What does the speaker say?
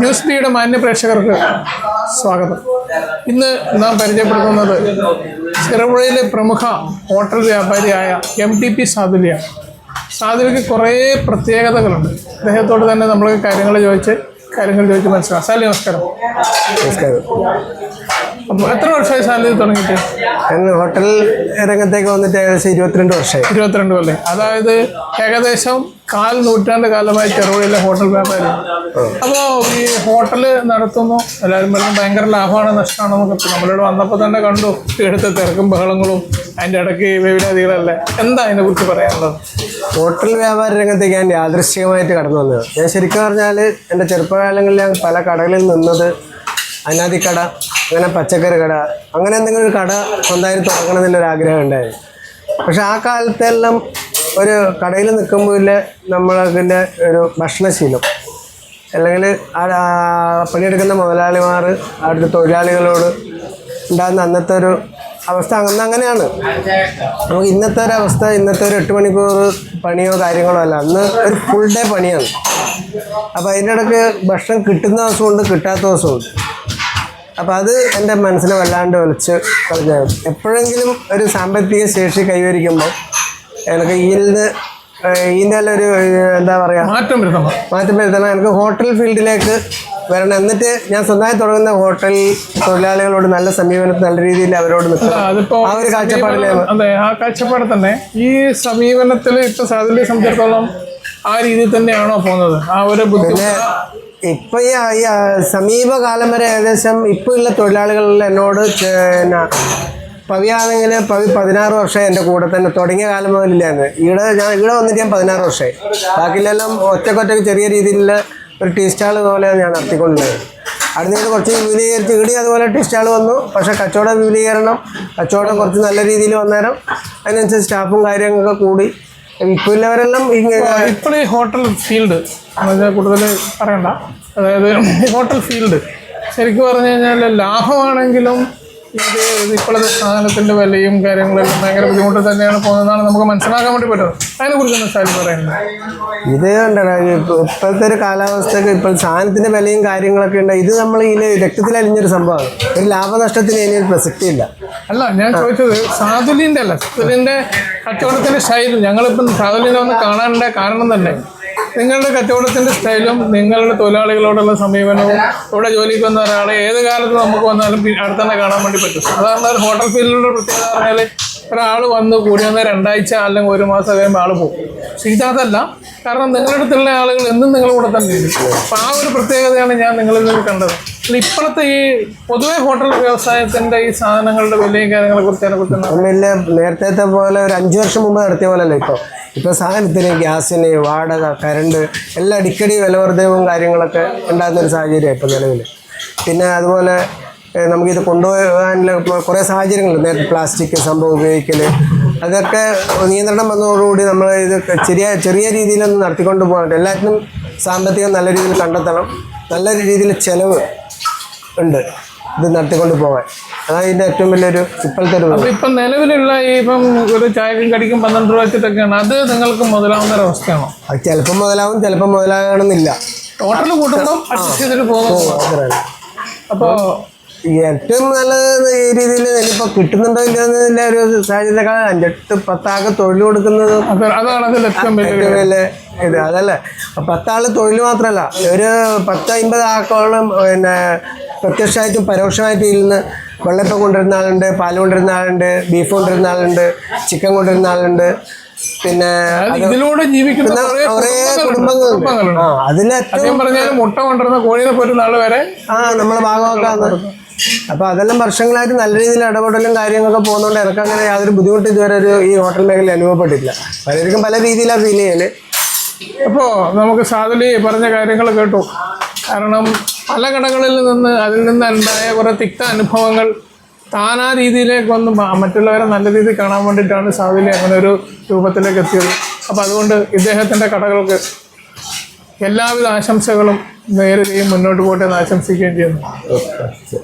News ഡിയുടെ മാന്യ പ്രേക്ഷകർക്ക് സ്വാഗതം. ഇന്ന് നാം പരിചയപ്പെടുത്തുന്നത് ചെറുപുഴയിലെ പ്രമുഖ ഹോട്ടൽ വ്യാപാരിയായ എം ടി പി സാധുലിയാണ് സാധുലിക്ക് കുറേ പ്രത്യേകതകളുണ്ട്. അദ്ദേഹത്തോട് തന്നെ നമ്മൾ കാര്യങ്ങൾ ചോദിച്ച് കാര്യങ്ങൾ ചോദിച്ച് മനസ്സിലാക്കാം. സാലി നമസ്കാരം. നമസ്കാരം. എത്ര വർഷമായി സാലറി തുടങ്ങിയിട്ട്? ഹോട്ടൽ രംഗത്തേക്ക് വന്നിട്ട് ഏകദേശം ഇരുപത്തിരണ്ട് വർഷമായി. ഇരുപത്തിരണ്ട് കൊല്ലേ? അതായത് ഏകദേശം കാൽ നൂറ്റാണ്ട് കാലമായി ചെറുപുഴയിലെ ഹോട്ടൽ വ്യാപാരി. അപ്പോൾ ഈ ഹോട്ടൽ നടത്തുന്നു. എല്ലാവരും പറഞ്ഞു ഭയങ്കര ലാഭമാണ് നഷ്ടമാണ് നമുക്ക് നമ്മളിവിടെ വന്നപ്പോൾ തന്നെ കണ്ടു. ഇവിടുത്തെ തിരക്കും ബഹളങ്ങളും അതിന്റെ ഇടയ്ക്ക് വിവിധതകളല്ലേ എന്താ അതിനെക്കുറിച്ച് പറയാനുള്ളത്? ഹോട്ടൽ വ്യാപാര രംഗത്തേക്ക് ഞാൻ യാദൃശ്ചികമായിട്ട് കടന്നു വന്നത്. ഞാൻ ശരിക്കും പറഞ്ഞാൽ എന്റെ ചെറുപ്പകാലങ്ങളിൽ ഞാൻ പല കടകളിൽ നിന്നത് അനാദി കട അങ്ങനെ പച്ചക്കറി കട അങ്ങനെ എന്തെങ്കിലും ഒരു കട സ്വന്തമായി തുടങ്ങണം എന്നുള്ളൊരു ആഗ്രഹം ഉണ്ടായിരുന്നു പക്ഷെ ആ കാലത്തെല്ലാം ഒരു കടയിൽ നിൽക്കുമ്പോൾ നമ്മളതിന്റെ ഒരു ഭക്ഷണശീലം. അല്ലെങ്കിൽ പണിയെടുക്കുന്ന മുതലാളിമാർ അവിടുത്തെ തൊഴിലാളികളോട് ഉണ്ടാകുന്ന അന്നത്തെ ഒരു അവസ്ഥ അന്ന് അങ്ങനെയാണ്. നമുക്ക് ഇന്നത്തെ ഒരു അവസ്ഥ ഇന്നത്തെ ഒരു എട്ട് മണിക്കൂർ പണിയോ കാര്യങ്ങളോ അല്ല അന്ന് ഒരു ഫുൾ ഡേ പണിയാണ്. അപ്പോൾ അതിന്റെ ഇടയ്ക്ക് ഭക്ഷണം കിട്ടുന്ന ദിവസമുണ്ട് കിട്ടാത്ത ദിവസമുണ്ട്. അപ്പോൾ അത് എന്റെ മനസ്സിനെ വല്ലാണ്ട് ഒലിച്ച് പറഞ്ഞു എപ്പോഴെങ്കിലും ഒരു സാമ്പത്തിക ശേഷി കൈവരിക്കുമ്പോൾ എനിക്ക് ഇതിന്റെ ഒരു എന്താ പറയുക മാറ്റം വരുത്തണം. മാറ്റം വരുത്തണം. എനിക്ക് ഹോട്ടൽ ഫീൽഡിലേക്ക് വരണം. എന്നിട്ട് ഞാൻ സ്വന്തമായി തുടങ്ങുന്ന ഹോട്ടൽ തൊഴിലാളികളോട് നല്ല സമീപനത്തിൽ നല്ല രീതിയിൽ അവരോട് ആ ഒരു അതെ ആ കാഴ്ചപ്പാട് തന്നെ. ഈ സമീപനത്തിൽ ഇപ്പൊ സാധനയെ സംബന്ധിച്ചിടത്തോളം ആ രീതിയിൽ തന്നെയാണോ പോകുന്നത്? ആ ഒരു ബുദ്ധിമുട്ട്. ഇപ്പൊ ഈ സമീപകാലം വരെ ഏകദേശം ഇപ്പൊ ഉള്ള എന്നോട് പിന്നെ പവിയാണെങ്കിൽ പവി പതിനാറ് വർഷമായി എന്റെ കൂടെ തന്നെ തുടങ്ങിയ കാലം മുതലില്ലായിരുന്നു. ഇവിടെ ഞാൻ ഇവിടെ വന്നിട്ട് ഞാൻ പതിനാറ് വർഷമായി. ബാക്കിയിലെല്ലാം ഒറ്റക്കൊറ്റക്ക് ചെറിയ രീതിയിലുള്ള ഒരു ടീ സ്റ്റാൾ പോലെ ഞാൻ നടത്തിക്കൊണ്ടുള്ളത് അവിടെ നിന്ന് കുറച്ച് വിപുലീകരിച്ച് ഇവിടെ അതുപോലെ ടീ വന്നു. പക്ഷേ കച്ചവട വിപുലീകരണം കച്ചവടം കുറച്ച് നല്ല രീതിയിൽ വന്നേരം അതിനനുസരിച്ച് സ്റ്റാഫും കാര്യങ്ങളൊക്കെ കൂടി ഉള്ളവരെല്ലാം ഇപ്പോൾ ഈ ഹോട്ടൽ ഫീൽഡ് കൂടുതൽ പറയണ്ട. അതായത് ഹോട്ടൽ ഫീൽഡ് ശരിക്കും പറഞ്ഞു കഴിഞ്ഞാൽ ലാഭമാണെങ്കിലും ഇത് ഇപ്പോഴത്തെ സാധനത്തിന്റെ വിലയും കാര്യങ്ങളെല്ലാം ഭയങ്കര ബുദ്ധിമുട്ട് തന്നെയാണ് പോകുന്നതാണ് നമുക്ക് മനസ്സിലാക്കാൻ വേണ്ടി പറ്റുന്നത് അതിനെക്കുറിച്ചൊന്ന് സാരി പറയുന്നത് ഇത് കണ്ടടാ ഇപ്പോഴത്തെ ഒരു കാലാവസ്ഥക്ക് ഇപ്പോൾ സാധനത്തിന്റെ വിലയും കാര്യങ്ങളൊക്കെ ഉണ്ട്. ഇത് നമ്മൾ ഇതിന് രക്തത്തിൽ അലിഞ്ഞൊരു സംഭവമാണ്. ഒരു ലാഭനഷ്ടത്തിന് ഇനി ഒരു പ്രസക്തി ഇല്ല അല്ല ഞാൻ ചോദിച്ചത് സാധുലിന്റെ അല്ല. സാധുലിന്റെ കച്ചവടത്തിന്റെ ശൈലി. ഞങ്ങളിപ്പം സാധുലിനെ ഒന്ന് കാണാനുള്ള കാരണം തന്നെ. നിങ്ങളുടെ കച്ചവടത്തിന്റെ സ്റ്റൈലും നിങ്ങളുടെ തൊഴിലാളികളോടുള്ള സമീപനവും ഇവിടെ ജോലിക്ക് വന്ന ഒരാളെ ഏത് കാലത്ത് നമുക്ക് വന്നാലും അടുത്തന്നെ തന്നെ കാണാൻ വേണ്ടി പറ്റും. സാധാരണ ഒരു ഹോട്ടൽ ഫീൽഡിലുള്ള പ്രത്യേകത പറഞ്ഞാൽ ഒരാൾ വന്ന് കൂടി വന്ന് രണ്ടാഴ്ച അല്ലെങ്കിൽ ഒരു മാസം കഴിയുമ്പോൾ ആൾ പോകും. പക്ഷേ കാരണം നിങ്ങളുടെ അടുത്തുള്ള ആളുകൾ എന്നും നിങ്ങളുടെ കൂടെ തന്നെ ഉണ്ട് ആ ഒരു പ്രത്യേകതയാണ് ഞാൻ നിങ്ങളിൽ നിന്ന് കണ്ടത്. ഇപ്പോഴത്തെ ഈ പൊതുവെ ഹോട്ടൽ വ്യവസായത്തിന്റെ ഈ സാധനങ്ങളുടെ വിലയും കാര്യങ്ങളെ കുറിച്ച് അതിനെ കുറിച്ച് നേരത്തെ പോലെ ഒരു അഞ്ച് വർഷം മുമ്പ് നടത്തിയ അല്ലേ ഇപ്പോൾ ഇപ്പോൾ സാധനത്തിന് ഗ്യാസിന് വാടക കരണ്ട് എല്ലാം അടിക്കടി വിലവർദ്ധനവും കാര്യങ്ങളൊക്കെ ഉണ്ടാകുന്ന ഒരു സാഹചര്യം ഇപ്പോൾ നിലവിൽ. പിന്നെ അതുപോലെ നമുക്കിത് കൊണ്ടുപോകാനുള്ള കുറേ സാഹചര്യങ്ങളുണ്ട്. നേരത്തെ പ്ലാസ്റ്റിക് സംഭവം ഉപയോഗിക്കൽ അതൊക്കെ നിയന്ത്രണം വന്നതോടുകൂടി നമ്മൾ ഇത് ചെറിയ ചെറിയ രീതിയിലൊന്നും നടത്തിക്കൊണ്ട് പോകാനുണ്ട് എല്ലാത്തിനും സാമ്പത്തികം നല്ല രീതിയിൽ കണ്ടെത്തണം. നല്ല രീതിയിൽ ചിലവ് ഉണ്ട് ഇത് നടത്തിക്കൊണ്ട് പോകാൻ. അതാണ് ഇതിന്റെ ഏറ്റവും വലിയൊരു ഇപ്പോഴത്തെ ഒരു ഇപ്പം നിലവിലുള്ള ഈ ഇപ്പം ഒരു ചായക്കും കടിക്കും പന്ത്രണ്ട് രൂപ വെച്ചിട്ടൊക്കെയാണ്. അത് നിങ്ങൾക്ക് മുതലാവുന്ന ഒരു അവസ്ഥയാണോ? അത് ചിലപ്പം മുതലാവും ചിലപ്പം മുതലാകണമെന്നില്ല. ടോട്ടൽ കൂട്ടുമ്പോൾ അപ്പോൾ ഏറ്റവും നല്ലത് ഈ രീതിയിൽ ഇനിയിപ്പോ കിട്ടുന്നുണ്ടോ ഇല്ല ഒരു സാഹചര്യത്തെക്കാൾ അഞ്ചെട്ട് പത്താൾക്ക് തൊഴിൽ കൊടുക്കുന്നത് അതാണ് അതിൽ ഏറ്റവും വലിയ ഇത് അതല്ലേ? പത്താൾ തൊഴിൽ മാത്രമല്ല ഒരു പത്ത് അമ്പത് ആക്കോളം പിന്നെ പ്രത്യക്ഷമായിട്ടും പരോക്ഷമായിട്ടും ഇരുന്ന് വെള്ളപ്പം കൊണ്ടിരുന്ന ആളുണ്ട് പാൽ കൊണ്ടിരുന്ന ആളുണ്ട് ബീഫ് കൊണ്ടിരുന്ന ആളുണ്ട് ചിക്കൻ കൊണ്ടിരുന്ന ആളുണ്ട് പിന്നെ ഇതിലൂടെ ജീവിക്കുന്ന കുറേ കുടുംബങ്ങളുണ്ട്. പറഞ്ഞാൽ മുട്ട കൊണ്ടുവരുന്ന കോഴിയെ പോറ്റുന്ന ആൾ വരെ ആ നമ്മളെ ഭാഗമാക്കാന്ന് അപ്പോൾ അതെല്ലാം വർഷങ്ങളായിട്ട് നല്ല രീതിയിൽ ഇടപെടലും കാര്യങ്ങളൊക്കെ പോകുന്നതുകൊണ്ട് എനിക്ക് അങ്ങനെ യാതൊരു ബുദ്ധിമുട്ടും ഇതുവരെ ഒരു ഈ ഹോട്ടൽ മേഖല അനുഭവപ്പെട്ടിട്ടില്ല. പലർക്കും പല രീതിയിലാണ് ഫീൽ ചെയ്യൽ. അപ്പോൾ നമുക്ക് സാധുലി പറഞ്ഞ കാര്യങ്ങൾ കേട്ടു. കാരണം പല കടകളിൽ നിന്ന് അതിൽ നിന്ന് ഉണ്ടായ കുറേ തിക്ത അനുഭവങ്ങൾ താൻ ആ രീതിയിലേക്ക് ഒന്ന് മറ്റുള്ളവരെ നല്ല രീതിയിൽ കാണാൻ വേണ്ടിയിട്ടാണ് സാധുലി അങ്ങനെ ഒരു രൂപത്തിലേക്ക് എത്തിയത്. അപ്പോൾ അതുകൊണ്ട് ഇദ്ദേഹത്തിന്റെ കടകൾക്ക് എല്ലാവിധ ആശംസകളും നേരുകയും മുന്നോട്ട് പോട്ടെ എന്ന് ആശംസിക്കുകയും ചെയ്യുന്നു.